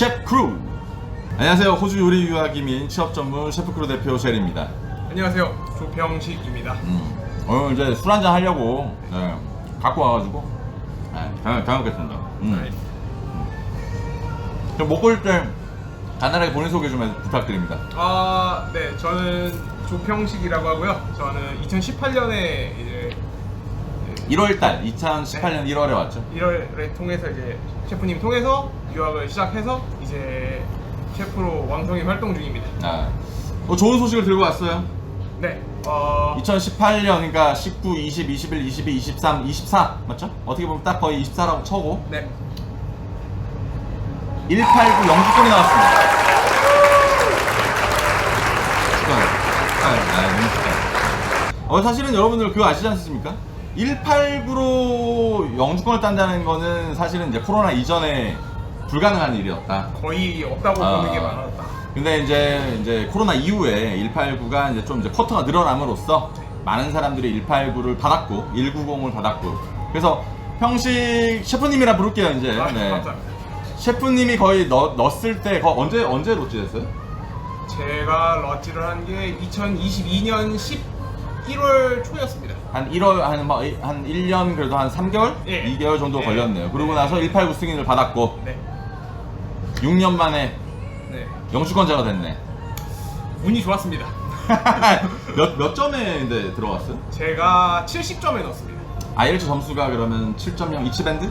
셰프 크루. 안녕하세요. 호주 요리 유학 이민 취업 전문 셰프 크루 대표 젤입니다. 안녕하세요. 조평식입니다. 음, 오늘 이제 술 한잔 하려고 네, 갖고 와가지고 네, 잘, 잘 먹겠습니다. 음. 네. 좀 먹을 때 간단하게 본인 소개 좀 해- 부탁드립니다. 아, 네, 저는 조평식이라고 하고요. 저는 2018년에 이제 1월달 2018년 1월에 왔죠. 1월에 통해서 이제 셰프님 통해서 유학을 시작해서 이제 셰프로 왕성히 활동 중입니다. 아, 어, 좋은 소식을 들고 왔어요. 네, 어, 2018년 그러니까 19, 20, 21, 22, 23, 24 맞죠? 어떻게 보면 딱 거의 24라고 쳐고 네, 189 영주권이 나왔습니다. 축하해요. 축하해요. 아, 너무 축하해요. 어, 사실은 여러분들 그거 아시지 않습니까? 189로 영주권을 딴다는 거는 사실은 이제 코로나 이전에 불가능한 일이었다. 거의 없다고 아. 보는 게 많았다. 근데 이제 이제 코로나 이후에 189가 이제 좀 이제 쿼터가 늘어남으로써 많은 사람들이 189를 받았고 190을 받았고 그래서 평식 셰프님이라 부를게요 이제. 아, 네. 감사합니다. 셰프님이 거의 넣, 넣었을 때 거, 언제 언제 로찌 됐어요? 제가 러지를 한 게 2022년 11월 초였습니다. 한 1월 한, 뭐, 한 1년 그래도 한 3개월? 예. 2개월 정도 예. 걸렸네요. 그러고 네. 나서 189 승인을 받았고 네, 6년 만에 네, 영주권자가 됐네. 운이 좋았습니다. 몇, 몇 점에 근데 들어갔어요? 제가 70점에 넣었습니다. 아이엘츠 점수가 그러면 7.0 이치 밴드?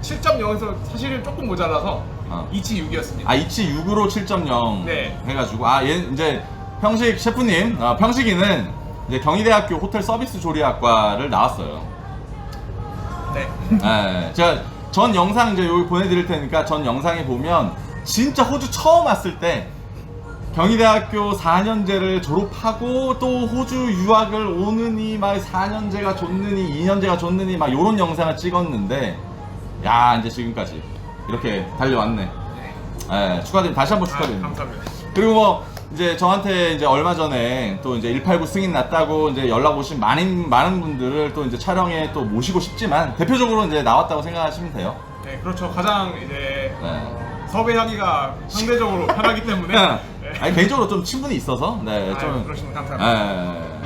7.0에서 사실은 조금 모자라서 어. 2치 6이었습니다. 아 이치 6으로 7.0 네. 해가지고 아 얘 이제 평식 셰프님 아, 평식이는 이제 경희대학교 호텔 서비스 조리학과를 나왔어요. 네. 네, 제가 전 영상 이제 여기 보내드릴 테니까 전 영상에 보면 진짜 호주 처음 왔을 때 경희대학교 4년제를 졸업하고 또 호주 유학을 오느니 막 4년제가 좋느니 2년제가 좋느니 막 요런 영상을 찍었는데 야 이제 지금까지 이렇게 달려왔네. 네. 네, 축하드립니다. 다시 한번 아, 축하드립니다. 감사합니다. 그리고 뭐 이제 저한테 이제 얼마 전에 또 이제 189 승인 났다고 이제 연락 오신 많은 많은 분들을 또 이제 촬영에 또 모시고 싶지만 대표적으로 이제 나왔다고 생각하시면 돼요. 네, 그렇죠. 가장 이제 네. 어, 섭외하기가 상대적으로 편하기 때문에 네. 아니 개인적으로 좀 친분이 있어서 네, 아유, 좀 그러시면 감사합니다. 네.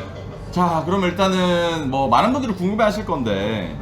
자, 그럼 일단은 뭐 많은 분들이 궁금해하실 건데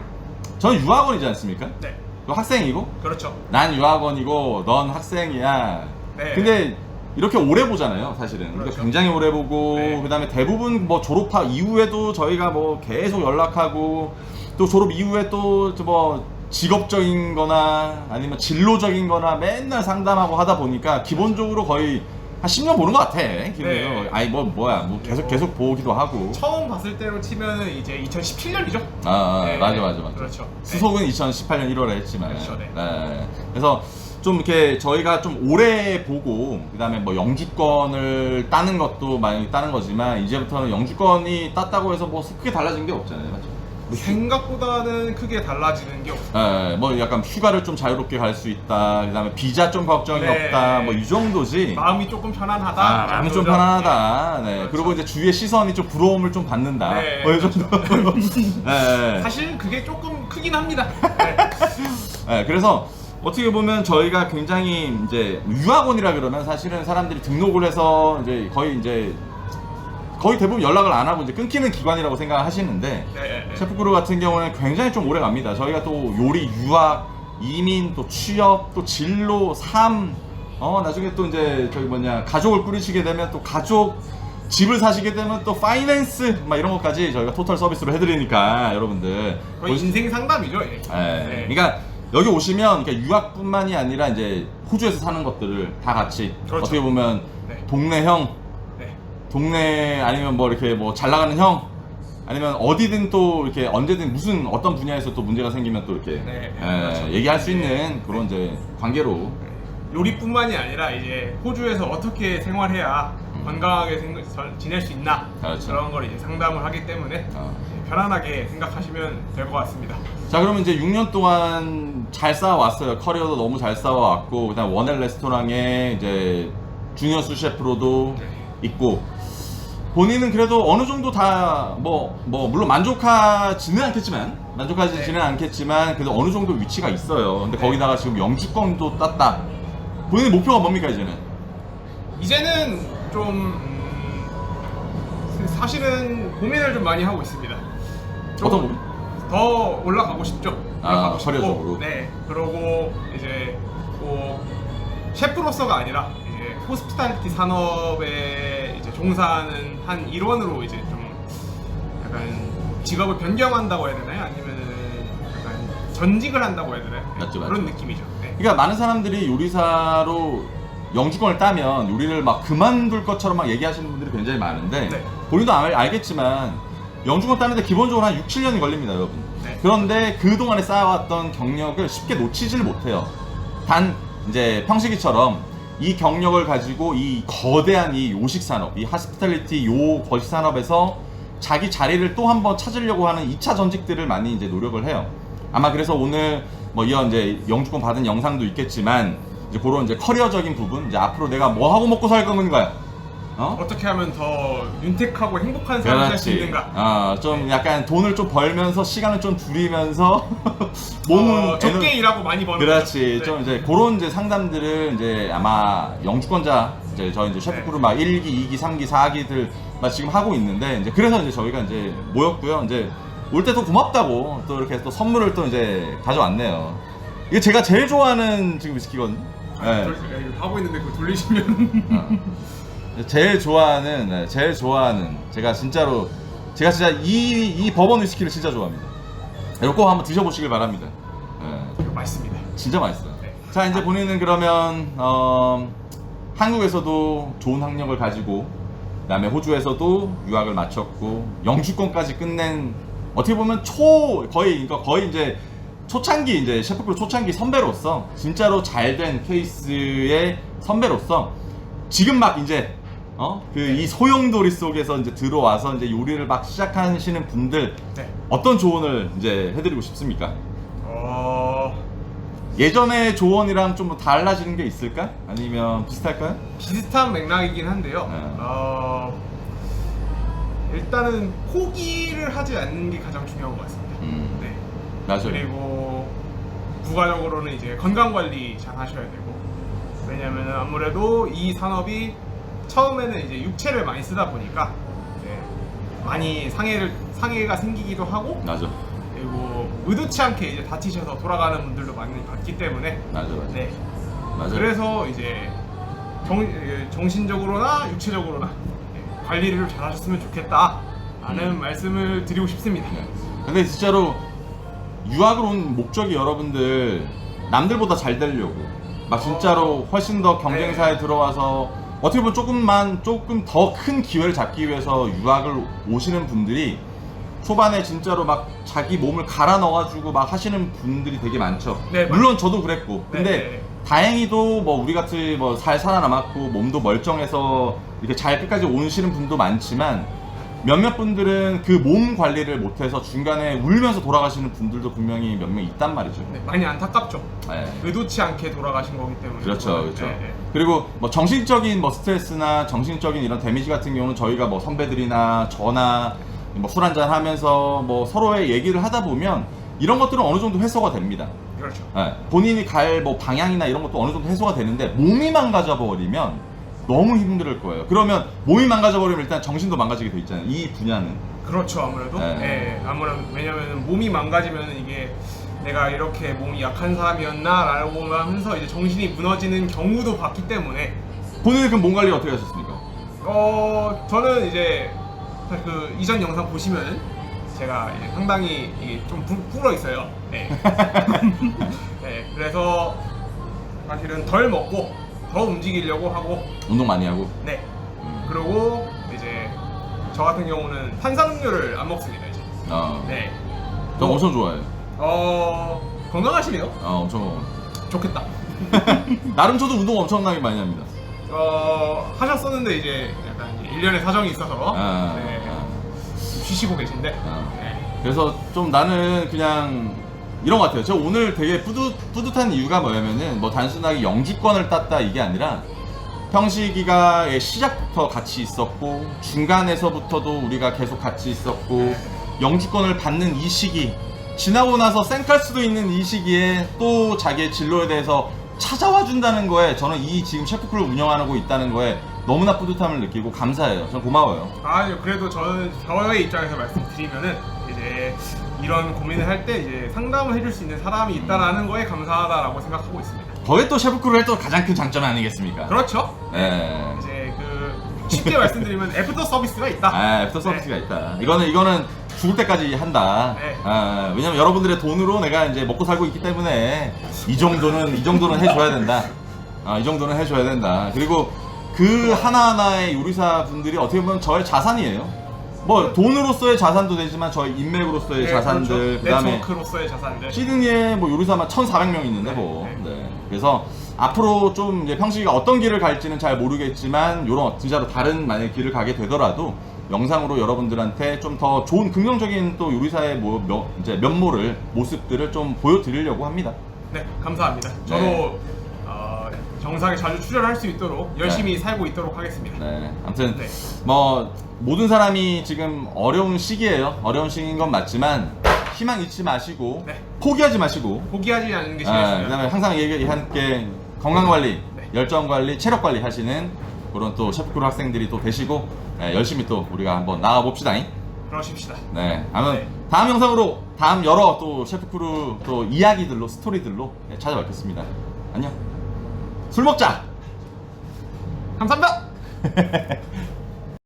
저는 유학원이지 않습니까? 네, 또 학생이고 그렇죠. 난 유학원이고 넌 학생이야. 네. 근데 이렇게 오래 보잖아요, 사실은. 그러니까 그렇죠. 굉장히 오래 보고 네. 그다음에 대부분 뭐 졸업하 이후에도 저희가 뭐 계속 연락하고 또 졸업 이후에 또 뭐 직업적인 거나 아니면 진로적인 거나 맨날 상담하고 하다 보니까 기본적으로 거의 한 10년 보는 것 같아. 기본적으로. 네. 아니 뭐 뭐야. 뭐 계속 계속 보기도 하고. 처음 봤을 때로 치면은 이제 2017년이죠. 아, 아, 맞아 맞아 맞아. 그렇죠. 네. 수속은 2018년 1월에 했지만. 그렇죠, 네. 그래서 좀 이렇게 저희가 좀 오래 보고 그다음에 뭐 영주권을 따는 것도 많이 따는 거지만 이제부터는 영주권이 땄다고 해서 뭐 크게 달라진 게 없잖아요, 맞죠? 뭐 생각보다는 크게 달라지는 게 없어요. 예, 뭐 약간 휴가를 좀 자유롭게 갈 수 있다. 그다음에 비자 좀 걱정이 네. 없다. 뭐 이 정도지. 마음이 조금 편안하다. 아, 마음이 좀 정도죠. 편안하다. 네. 그렇죠. 그리고 이제 주위의 시선이 좀 부러움을 좀 받는다. 네, 뭐이 정도. 예, 예. 사실 그게 조금 크긴 합니다. 네. 네, 그래서 어떻게 보면 저희가 굉장히 이제 유학원이라 그러면 사실은 사람들이 등록을 해서 이제 거의 이제 거의 대부분 연락을 안 하고 이제 끊기는 기관이라고 생각하시는데 네, 네, 네. 셰프그룹 같은 경우는 굉장히 좀 오래 갑니다. 저희가 또 요리, 유학, 이민, 또 취업, 또 진로, 삶, 어 나중에 또 이제 저기 뭐냐 가족을 꾸리시게 되면 또 가족 집을 사시게 되면 또 파이낸스 막 이런 것까지 저희가 토탈 서비스로 해드리니까 여러분들 거의 인생 상담이죠. 예. 예. 네. 그러니까 여기 오시면 그러니까 유학뿐만이 아니라 이제 호주에서 사는 것들을 다 같이 그렇죠. 어떻게 보면 네. 동네 형, 네. 동네 아니면 뭐 이렇게 뭐 잘 나가는 형, 아니면 어디든 또 이렇게 언제든 무슨 어떤 분야에서 또 문제가 생기면 또 이렇게 네, 예, 그렇죠. 얘기할 수 있는 그런 이제 관계로 요리뿐만이 아니라 이제 호주에서 어떻게 생활해야 건강하게 생- 절- 지낼 수 있나 음. 그렇죠. 그런 걸 이제 상담을 하기 때문에 어. 편안하게 생각하시면 될 것 같습니다. 자 그러면 이제 6년 동안 잘 쌓아왔어요 커리어도 너무 잘 쌓아왔고 그다음 원엘 레스토랑에 이제 주니어 수 셰프로도 네. 있고 본인은 그래도 어느 정도 다 뭐 뭐 물론 만족하지는 않겠지만 만족하지는 네. 않겠지만 그래도 어느 정도 위치가 있어요 근데 네. 거기다가 지금 영주권도 땄다 본인의 목표가 뭡니까 이제는? 이제는 좀 음, 사실은 고민을 좀 많이 하고 있습니다. 좀 어떤 고민? 더 올라가고 싶죠. 아, 올라가고 싶고, 커리어적으로. 네. 그러고 이제 꼭 셰프로서가 아니라 이제 호스피탈리티 산업에 이제 종사하는 한 일원으로 이제 좀 약간 직업을 변경한다고 해야 되나요? 아니면은 약간 전직을 한다고 해야 되나요? 네, 맞죠, 그런 맞죠. 느낌이죠. 네. 그러니까 많은 사람들이 요리사로 영주권을 따면 요리를 막 그만둘 것처럼 막 얘기하시는 분들이 굉장히 많은데 네. 본인도 알, 알겠지만 영주권 따는데 기본적으로 한 6, 7년이 걸립니다 여러분 네. 그런데 그동안에 쌓아왔던 경력을 쉽게 놓치질 못해요 단 이제 평시기처럼 이 경력을 가지고 이 거대한 이 요식 산업, 이 하스피탈리티 요 거식 산업에서 자기 자리를 또 한번 찾으려고 하는 2차 전직들을 많이 이제 노력을 해요. 아마 그래서 오늘 뭐 이런 이제 영주권 받은 영상도 있겠지만 이제 그런 이제 커리어적인 부분, 이제 앞으로 내가 뭐 하고 먹고 살 건가요? 어? 어떻게 하면 더 윤택하고 행복한 삶을 살 수 그렇지. 있는가? 아, 좀 약간 돈을 좀 벌면서 시간을 좀 줄이면서 몸은 어, 적게 에너- 일하고 많이 버는 그렇지. 거죠. 좀 네. 이제 그런 이제 상담들을 이제 아마 영주권자 이제 저희 이제 셰프 네. 그룹 막 1기, 2기, 3기, 4기들 막 지금 하고 있는데 이제 그래서 이제 저희가 이제 모였고요. 이제 올 때 또 고맙다고 또 이렇게 또 선물을 또 이제 가져왔네요. 이게 제가 제일 좋아하는 지금 위스키거든요. 네. 돌- 야, 이거 하고 있는데 그거 돌리시면 어. 제일 좋아하는, 네, 제일 좋아하는 제가 진짜로 제가 진짜 이, 이 버번 위스키를 진짜 좋아합니다. 이거 꼭 한번 드셔보시길 바랍니다. 네. 이거 맛있습니다. 진짜 맛있어요. 네. 자 이제 본인은 그러면 어, 한국에서도 좋은 학력을 가지고 그다음에 호주에서도 유학을 마쳤고 영주권까지 끝낸 어떻게 보면 초 거의 그러니까 거의 이제 초창기 이제 셰프크루 초창기 선배로서 진짜로 잘 된 케이스의 선배로서 지금 막 이제 어 그 이 소용돌이 속에서 이제 들어와서 이제 요리를 막 시작하시는 분들 네. 어떤 조언을 이제 해드리고 싶습니까? 어 예전의 조언이랑 좀 달라지는 게 있을까? 아니면 비슷할까요? 비슷한 맥락이긴 한데요. 네. 어 일단은 포기를 하지 않는 게 가장 중요한 것 같습니다. 음, 네. 맞아요. 그리고 부가적으로는 이제 건강 관리 잘 하셔야 되고 왜냐면은 아무래도 이 산업이 처음에는 이제 육체를 많이 쓰다 보니까 네, 많이 상해를 상해가 생기기도 하고 맞아, 그리고 의도치 않게 이제 다치셔서 돌아가는 분들도 많이 봤기 때문에 맞아, 맞아. 네 맞아. 그래서 이제 정, 예, 정신적으로나 육체적으로나 예, 관리를 잘 하셨으면 좋겠다라는 음. 말씀을 드리고 싶습니다. 네. 근데 진짜로 유학을 온 목적이 여러분들 남들보다 잘 되려고 막 진짜로 훨씬 더 경쟁사에 네. 들어와서 어떻게 보면 조금만 조금 더 큰 기회를 잡기 위해서 유학을 오시는 분들이 초반에 진짜로 막 자기 몸을 갈아 넣어가지고 막 하시는 분들이 되게 많죠. 네, 물론 저도 그랬고. 네, 근데 네. 다행히도 뭐 우리 같이 뭐 잘 살아남았고 몸도 멀쩡해서 이렇게 잘 끝까지 오시는 분도 많지만 몇몇 분들은 그 몸 관리를 못해서 중간에 울면서 돌아가시는 분들도 분명히 몇 명 있단 말이죠. 네, 많이 안타깝죠. 네. 의도치 않게 돌아가신 거기 때문에. 그렇죠, 그렇죠. 네, 네. 그리고 뭐 정신적인 뭐 스트레스나 정신적인 이런 데미지 같은 경우는 저희가 뭐 선배들이나 저나 뭐 술 한잔 하면서 뭐 서로의 얘기를 하다 보면 이런 것들은 어느 정도 해소가 됩니다. 그렇죠. 예, 본인이 갈 뭐 방향이나 이런 것도 어느 정도 해소가 되는데 몸이 망가져 버리면 너무 힘들 거예요. 그러면 몸이 망가져 버리면 일단 정신도 망가지게 돼 있잖아요. 이 분야는. 그렇죠, 아무래도. 네. 네. 아무래도 왜냐면 몸이 망가지면 이게 내가 이렇게 몸이 약한 사람이었나라고 하면서 이제 정신이 무너지는 경우도 봤기 때문에 본인은 그럼 몸 관리 어떻게 하셨습니까? 어 저는 이제 사실 그 이전 영상 보시면은 제가 이제 상당히 이게 좀 부, 불어 있어요. 네. 네. 그래서 사실은 덜 먹고 더 움직이려고 하고 운동 많이 하고. 네. 음. 그리고 이제 저 같은 경우는 탄산음료를 안 먹습니다 이제. 어. 네. 저 엄청 좋아해요. 어 건강하시네요. 어, 엄청. 좋겠다. 나름 저도 운동 엄청나게 많이 합니다. 어 하셨었는데 이제 약간 이제 일련의 사정이 있어서 아, 네, 아. 좀 쉬시고 계신데. 아. 네. 그래서 좀 나는 그냥 이런 것 같아요. 저 오늘 되게 뿌듯, 뿌듯한 이유가 뭐냐면은 뭐 단순하게 영주권을 땄다 이게 아니라 평시기가의 시작부터 같이 있었고 중간에서부터도 우리가 계속 같이 있었고 영주권을 받는 이 시기 지나고 나서 쌩깔 수도 있는 이 시기에 또 자기의 진로에 대해서 찾아와 준다는 거에 저는 이 지금 셰프크를 운영하고 있다는 거에 너무나 뿌듯함을 느끼고 감사해요. 전 고마워요. 아 그래도 저는 저의 입장에서 말씀드리면은 이제 이런 고민을 할 때 이제 상담을 해줄 수 있는 사람이 있다라는 거에 감사하다라고 생각하고 있습니다. 거기에 또 셰프크루의 또 가장 큰 장점 아니겠습니까? 그렇죠. 네. 이제 그 쉽게 말씀드리면 애프터 서비스가 있다. 아, 애프터 서비스가 있다. 이거는 이거는 죽을 때까지 한다. 네. 아, 왜냐면 여러분들의 돈으로 내가 이제 먹고 살고 있기 때문에 이 정도는 이 정도는 해줘야 된다. 아, 이 정도는 해줘야 된다. 그리고 그 하나하나의 요리사 분들이 어떻게 보면 저의 자산이에요. 뭐 돈으로서의 자산도 되지만 저희 인맥으로서의 네, 자산들 그렇죠. 그다음에 네트워크로서의 자산들. 시드니에 뭐 요리사만 1,400명 있는데 뭐. 네. 네. 그래서 앞으로 좀 이제 평식이가 어떤 길을 갈지는 잘 모르겠지만 요런 진짜로 다른 만약 길을 가게 되더라도 영상으로 여러분들한테 좀 더 좋은 긍정적인 또 요리사의 뭐 며- 이제 면모를 모습들을 좀 보여드리려고 합니다. 네, 감사합니다. 저도 네. 어, 정상에 자주 출연할 수 있도록 열심히 살고 있도록 하겠습니다. 네. 아무튼 네. 뭐 모든 사람이 지금 어려운 시기예요. 어려운 시기인 건 맞지만 희망 잃지 마시고 네. 포기하지 마시고 포기하지 않는 게 제일 아, 중요합니다. 그다음에 항상 얘기한 게 건강 관리, 네. 열정 관리, 체력 관리 하시는 그런 또 셰프크루 학생들이 또 되시고 네, 열심히 또 우리가 한번 나가 봅시다. 그러십시다. 네, 아무튼 네. 다음 영상으로 다음 여러 또 셰프크루 또 이야기들로 스토리들로 네, 찾아뵙겠습니다. 안녕. 술 먹자. 감사합니다.